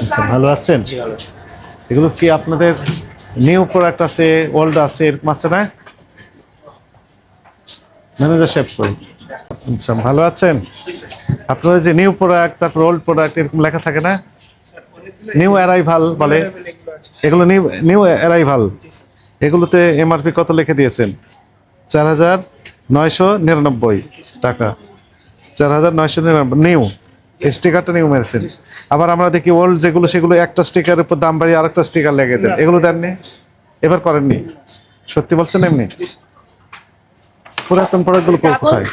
আচ্ছা, ভালো আছেন? এগুলো কি আপনাদের নিউ প্রোডাক্ট আছে ওল্ড আছে এরকম আছে না? ম্যানেজার সাহেব আচ্ছা ভালো আছেন? আপনার যে নিউ প্রোডাক্ট তারপর ওল্ড প্রোডাক্ট এরকম লেখা থাকে না? নিউ অ্যারাইভাল বলে। এগুলো নিউ নিউ অ্যারাইভাল এগুলোতে এমআরপি কত লিখে দিয়েছেন? চার হাজার নয়শো নিরানব্বই টাকা। চার হাজার নয়শো নিরানব্বই নিউ স্টিকারটা নিউ মেরেছেন আবার আমরা দেখি ওল্ড যেগুলো সেগুলো একটা স্টিকারের উপর দাম বাড়িয়ে আরেকটা স্টিকার লেগে দেন। এগুলো দেননি? এবার করেননি? সত্যি বলছেন এমনি? পুরাতন প্রোডাক্টগুলো কোথায়?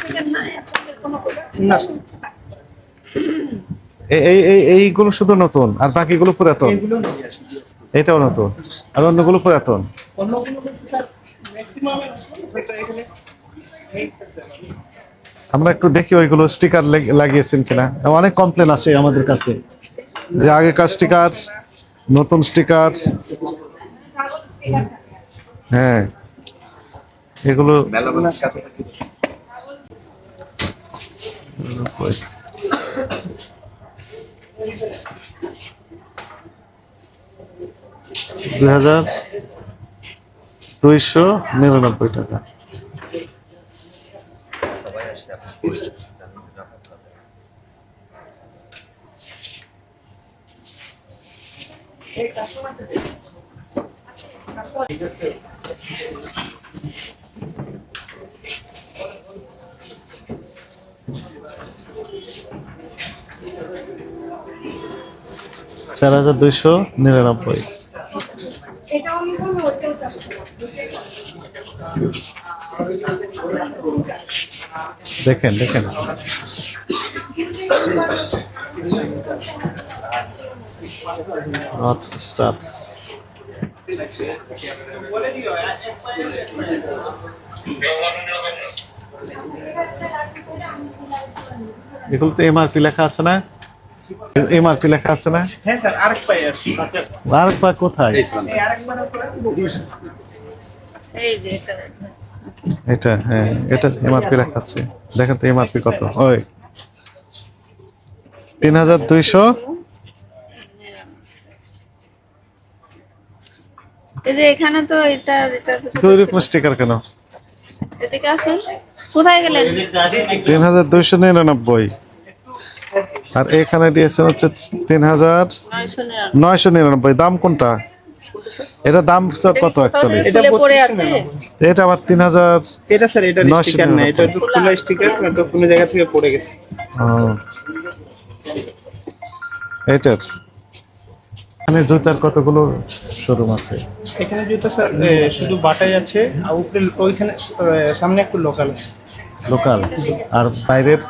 এই এই এই এইগুলো শুধু নতুন আর বাকিগুলো পুরাতন? এটাও নতুন আর অন্যগুলো পুরাতন? আমরা একটু দেখি ওইগুলো স্টিকার লাগিয়েছেন কিনা। অনেক কমপ্লেন আসে আমাদের কাছে যে আগেকার স্টিকার নতুন স্টিকার হ্যাঁ। এগুলো দুই হাজার দুইশো নিরানব্বই টাকা। চার হাজার দুইশো নিরানব্বই। দেখেন দেখেন। নর্থ স্টার এগুলোতে এমআরপি লেখা আছে না? এমআরপি লেখা আছে না? হ্যাঁ স্যার আরেক পাই আছে। আর পা কোথায়? এই যে এটা এটা হ্যাঁ এটা এমআরপি লেখা আছে। দেখেন তো এমআরপি কত। ওই। তিন হাজার দুইশো। এই যে এখানে তো এটা স্টিকার কেন? এদিকে আসুন। কোথায় গেলেন? তিন হাজার দুইশো নিরানব্বই। আর এখানে দিয়েছেন হচ্ছে তিন হাজার নয়শো নিরানব্বই। দাম কোনটা? এটা দাম স্যার কত অ্যাকচুয়ালি এটা পড়ে আছে। এটা আবার তিন হাজার এটা স্যার এটা স্টিকার না এটা তো খোলা স্টিকার তো কোনো জায়গা থেকে পড়ে গেছে। এটার এখানে জুতার কতগুলো শোরুম আছে? এখানে যেটা স্যার শুধু বাটাই আছে আর উপরে ওইখানে সামনে একটু লোকাল আছে। লোকাল আর বাইরের?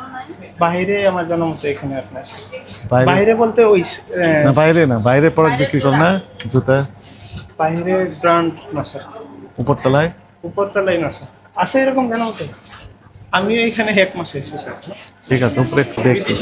বাইরে আমার জানা মতো এখানে আপনার বাইরে? বাইরে বলতে ওই না বাইরে না বাইরে প্রোডাক্ট বিক্রি করে না জুতা। বাইরে গ্রান্ড না স্যার। উপরতলায়? উপরতলায় না স্যার। আছে এরকম কেন হতে? আমি এখানে এক মাস এসেছি স্যার। ঠিক আছে উপরে দেখি।